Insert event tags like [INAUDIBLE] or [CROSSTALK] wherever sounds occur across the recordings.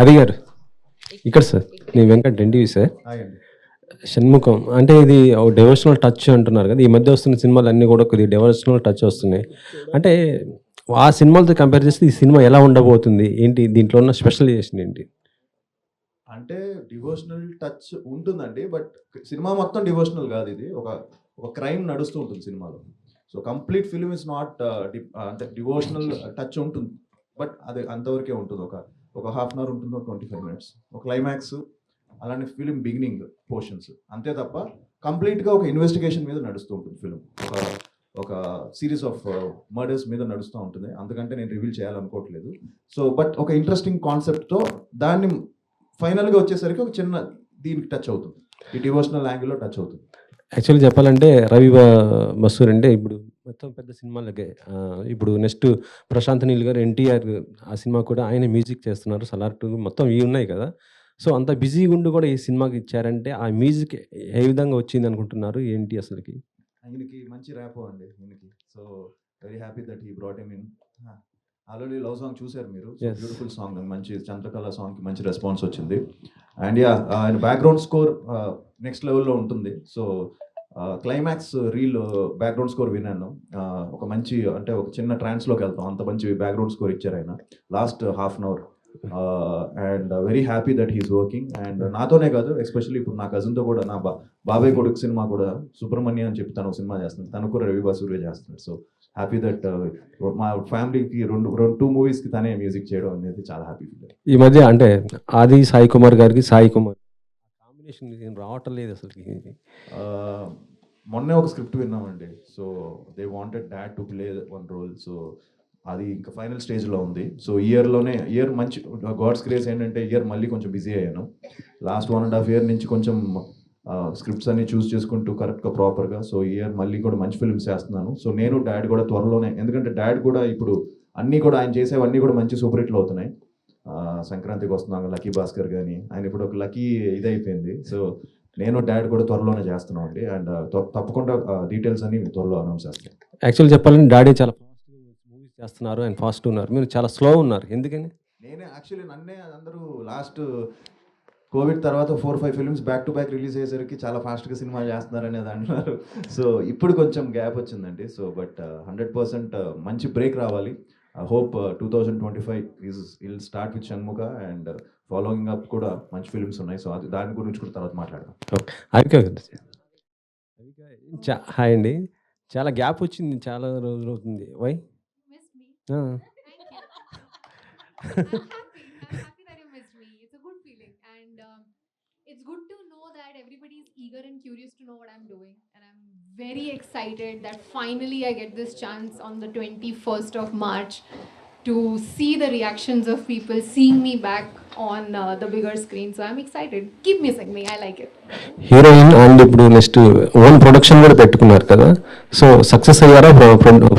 అది గారు ఇక్కడ సార్ నేను వెంకట్ ఎన్టీవీ సార్. షణ్ముఖం అంటే ఇది డెవోషనల్ టచ్ అంటున్నారు కదా ఈ మధ్య వస్తున్న సినిమాలు అన్నీ కూడా కొద్దిగా డెవోషనల్ టచ్ వస్తున్నాయి. అంటే ఆ సినిమాలతో కంపేర్ చేస్తే ఈ సినిమా ఎలా ఉండబోతుంది? ఏంటి దీంట్లో ఉన్న స్పెషలైజేషన్ ఏంటి? అంటే డివోషనల్ టచ్ ఉంటుందండి బట్ సినిమా మొత్తం డివోషనల్ కాదు ఇది. ఒక ఒక క్రైమ్ నడుస్తూ ఉంటుంది సినిమాలో. So complete film is not అంటే డివోషనల్ టచ్ ఉంటుంది బట్ అది అంతవరకే ఉంటుంది ఒక ఒక హాఫ్ అన్ అవర్ ఉంటుంది ట్వంటీ ఫైవ్ మినిట్స్ ఒక క్లైమాక్స్ అలానే ఫిలిం బిగినింగ్ పోర్షన్స్ అంతే తప్ప కంప్లీట్గా ఒక ఇన్వెస్టిగేషన్ మీద నడుస్తూ ఉంటుంది ఫిలిం ఒక ఒక సిరీస్ ఆఫ్ మర్డర్స్ మీద నడుస్తూ ఉంటుంది. అందుకంటే నేను రివీల్ చేయాలనుకోవట్లేదు. సో బట్ ఒక ఇంట్రెస్టింగ్ కాన్సెప్ట్తో దాన్ని ఫైనల్గా వచ్చేసరికి ఒక చిన్న దీనికి టచ్ అవుతుంది. ఈ డివోషనల్ యాంగిల్లో టచ్ అవుతుంది. యాక్చువల్లీ చెప్పాలంటే రవి మసూర్ అంటే ఇప్పుడు మొత్తం పెద్ద సినిమాలకే. ఇప్పుడు నెక్స్ట్ ప్రశాంత్ నీల్ గారు ఎన్టీఆర్ ఆ సినిమా కూడా ఆయన మ్యూజిక్ చేస్తున్నారు. సలార్ టూ మొత్తం ఇవి ఉన్నాయి కదా. సో అంత బిజీగా ఉండి కూడా ఈ సినిమాకి ఇచ్చారంటే ఆ మ్యూజిక్ ఏ విధంగా వచ్చింది అనుకుంటున్నారు ఏంటి అసలుకి? ఆయనకి మంచి ర్యాపో అండి ఈయనకి. So very happy that he brought in. Already love song చూశారు మీరు. Beautiful song. మంచి చంద్రకళ సాంగ్కి మంచి రెస్పాన్స్ వచ్చింది. అండ్ యా ఆయన బ్యాక్గ్రౌండ్ స్కోర్ నెక్స్ట్ లెవెల్లో ఉంటుంది. So climax reel background score విన్నాను. ఒక మంచి అంటే ఒక చిన్న ట్రాన్స్లోకి వెళ్తాం. అంత మంచి బ్యాక్గ్రౌండ్ స్కోర్ ఇచ్చారు ఆయన. Last half an hour and very happy that he's working and నాతోనే కాదు ఎస్పెషల్లీ ఇప్పుడు నా కజిన్తో కూడా నా బా బాబాయ్ కొడుకు సినిమా కూడా సుబ్రహ్మణ్య అని చెప్పి తను సినిమా చేస్తుంది. తను కూడా రవి బాసూర్య చేస్తున్నాడు. సో హ్యాపీ దట్ మా ఫ్యామిలీకి రెండు రెండు టూ మూవీస్కి తనే మ్యూజిక్ చేయడం అనేది చాలా హ్యాపీ ఫీల్ ఈ మధ్య అంటే ఆది సాయి కుమార్ గారికి సాయి కుమార్. కాంబినేషన్ రావటం లేదు అసలుకి. మొన్నే ఒక script విన్నామండి. So they wanted dad to play one role so అది ఇంకా ఫైనల్ స్టేజ్లో ఉంది. సో ఇయర్లోనే ఇయర్ మంచి గాడ్స్ క్రేజ్ ఏంటంటే ఇయర్ మళ్ళీ కొంచెం బిజీ అయ్యాను. Last one and half year నుంచి కొంచెం స్క్రిప్ట్స్ అన్ని చూస్ చేసుకుంటూ కరెక్ట్గా ప్రాపర్గా సో ఇయర్ మళ్ళీ కూడా మంచి ఫిల్మ్స్ చేస్తున్నాను. సో నేను డాడ్ కూడా త్వరలోనే ఎందుకంటే డాడ్ కూడా ఇప్పుడు అన్నీ కూడా ఆయన చేసేవన్నీ కూడా మంచి సూపర్ హిట్లు అవుతున్నాయి. సంక్రాంతికి వస్తున్నాను లక్కీ భాస్కర్ కానీ ఆయన ఇప్పుడు ఒక లక్కీ ఇదైపోయింది. సో నేను డాడ్ కూడా త్వరలోనే చేస్తున్నాం అండి. అండ్ తప్పకుండా డీటెయిల్స్ అన్ని త్వరలో అనౌన్స్ చేస్తాను యాక్చువల్ చెప్పాలంటే డాడీ చాలా ఫాస్ట్గా మూవీస్ చేస్తున్నారు. అండ్ ఫాస్ట్ ఉన్నారు. మీరు చాలా స్లో ఉన్నారు. ఎందుకని? నేనే యాక్చువల్లీ నన్నే అందరూ లాస్ట్ కోవిడ్ తర్వాత four five films back to back release అయ్యేసరికి చాలా ఫాస్ట్గా సినిమా చేస్తున్నారు అనేది అంటున్నారు సో ఇప్పుడు కొంచెం గ్యాప్ వచ్చిందండి. సో బట్ హండ్రెడ్ పర్సెంట్ మంచి బ్రేక్ రావాలి. I hope two thousand twenty five is will start with Shanmukha and following up కూడా మంచి ఫిల్మ్స్ ఉన్నాయి. సో అది దాని గురించి కూడా తర్వాత మాట్లాడదాం. అవిక చా హాయ్ అండి. చాలా గ్యాప్ వచ్చింది చాలా రోజులు అవుతుంది. Why [LAUGHS] that everybody is eager and curious to know what I'm doing. And I'm very excited that finally I get this chance on the 21st of March to see the reactions of people seeing me back on uh, the bigger screen. So I'm excited. Keep missing me. I like it. Heroine and ఇప్పుడు next own production కూడా పెట్టుకున్నారు కదా so success అయ్యారా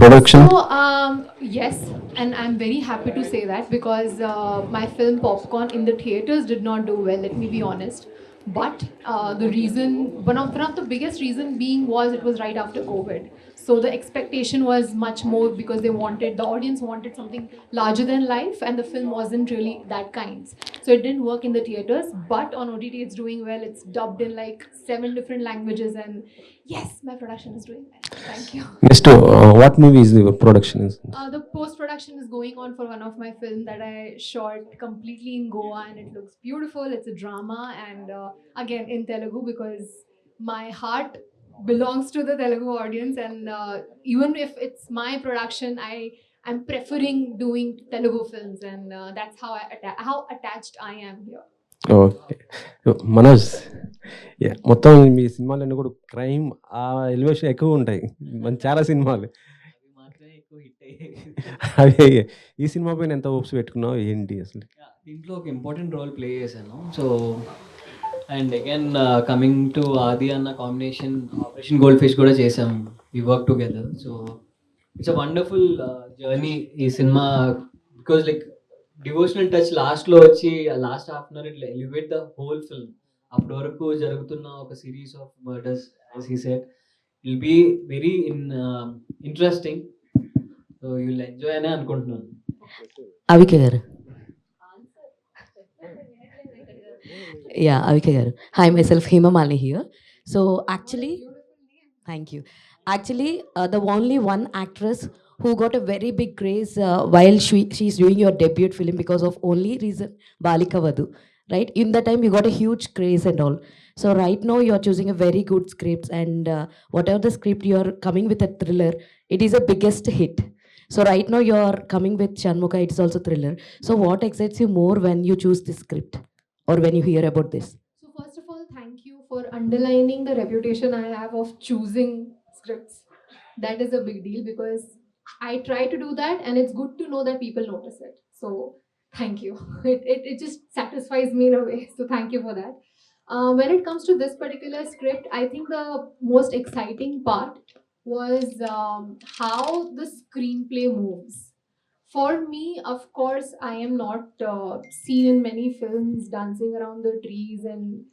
production So, um, yes, and I'm very happy to say that because uh, my film Popcorn in the theaters did not do well, let me be honest. But uh, the reason, one of, one of the biggest reason being was it was right after COVID. So the expectation was much more because they wanted, the audience wanted something larger than life and the film wasn't really that kind. So it didn't work in the theatres, but on OTT it's doing well. It's dubbed in like seven different languages and yes, my production is doing well. Thank you. Mr. uh, what movie is the production? Is? Uh, the post-production is going on for one of my films that I shot completely in Goa and it looks beautiful. It's a drama and uh, again in Telugu because my heart belongs to the Telugu audience and uh, even if it's my production, I I'm preferring doing Telugu films and uh, that's how I atta- how attached I am here. Okay Manoj Yeah, మొత్తం మీ సినిమాలన్నీ కూడా crime ఆ elevation ఎక్కువ ఉంటాయి మన చాలా సినిమాలు అవి మాత్రమే ఎక్కువ హిట్ అయ్యాయి అదే ఈ సినిమా పైన ఎంత హోప్స్ పెట్టుకున్నావు ఏంటి అసలు Yeah, దీంట్లో ఒక ఇంపార్టెంట్ రోల్ ప్లే చేశాను so and again coming to Aadi అన్న కాంబినేషన్ ఆపరేషన్ గోల్డ్ ఫిష్ కూడా చేసాం. We work together so it's a wonderful journey ఈ cinema because like devotional touch లాస్ట్లో వచ్చి లాస్ట్ హాఫ్ అన్ అవర్ ఇట్లా ఎలివేట్ ద హోల్ ఫిల్మ్ అప్పటి వరకు జరుగుతున్న ఒక series of murders as he set will be very in interesting so you will enjoy అనే అనుకుంటున్నాను. అవికే గారు. Yeah, Avika garu. Hi, myself Hema Malini here. So actually, thank you. Actually, uh, the only one actress who got a very big craze uh, while she she's doing your debut film because of only reason Balika Vadu, right? In that time, you got a huge craze and all. So right now, you're choosing a very good script, and uh, whatever the script you're coming with a thriller, it is a biggest hit. So right now, you're coming with Shanmuka. It's also thriller. So what excites you more when you choose this script, or when you hear about this? So first of all, thank you for underlining the reputation I have of choosing scripts. That is a big deal because I try to do that and it's good to know that people notice it. So thank you. [LAUGHS] It, it, it just satisfies me in a way. So thank you for that. Uh, when it comes to this particular script, I think the most exciting part was um, how the screenplay moves. For me, of course, I am not uh, seen in many films dancing around the trees and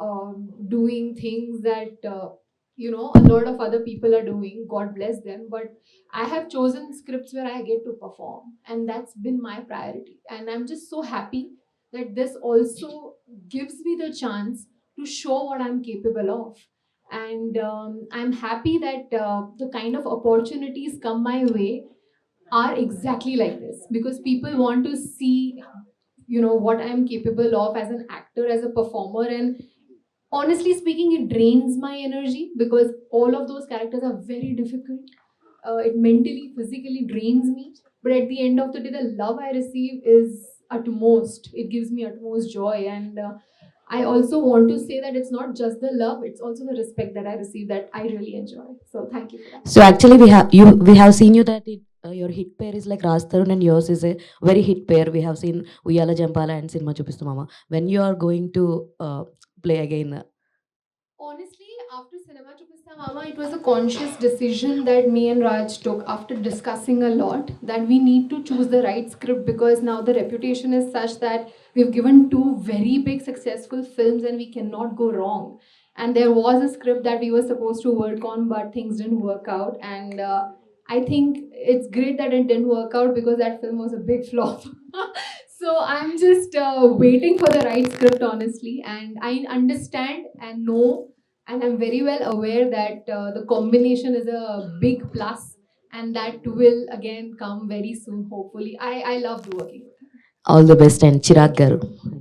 um, doing things that uh, you know a lot of other people are doing. God bless them. But I have chosen scripts where I get to perform, and that's been my priority. And I'm just so happy that this also gives me the chance to show what I'm capable of. And um, I'm happy that uh, the kind of opportunities come my way are exactly like this. Because people want to see you know what i'm capable of as an actor as a performer and honestly speaking it drains my energy because all of those characters are very difficult. Uh, it mentally physically drains me. But at the end of the day the love i receive is utmost. It gives me utmost joy. And uh, i also want to say that it's not just the love it's also the respect that i receive that i really enjoy. So thank you So actually, we have you. We have seen you that it, uh, your hit pair is like Raj Tarun and yours is a very hit pair. We have seen Uyala Jampala and Cinema Chupistu Mama. When you are going to uh, play again, uh, Honestly, after Cinema Chupista Mama, it was a conscious decision that me and Raj took after discussing a lot that we need to choose the right script because now the reputation is such that we've given two very big successful films and we cannot go wrong. And there was a script that we were supposed to work on, but things didn't work out. And uh, I think it's great that it didn't work out because that film was a big [LAUGHS] flop. so I'm just uh, waiting for the right script, honestly. And I understand and know and i'm very well aware that uh, the combination is a big plus and that will again come very soon hopefully i i loved working with her all the best and Chirag Garu.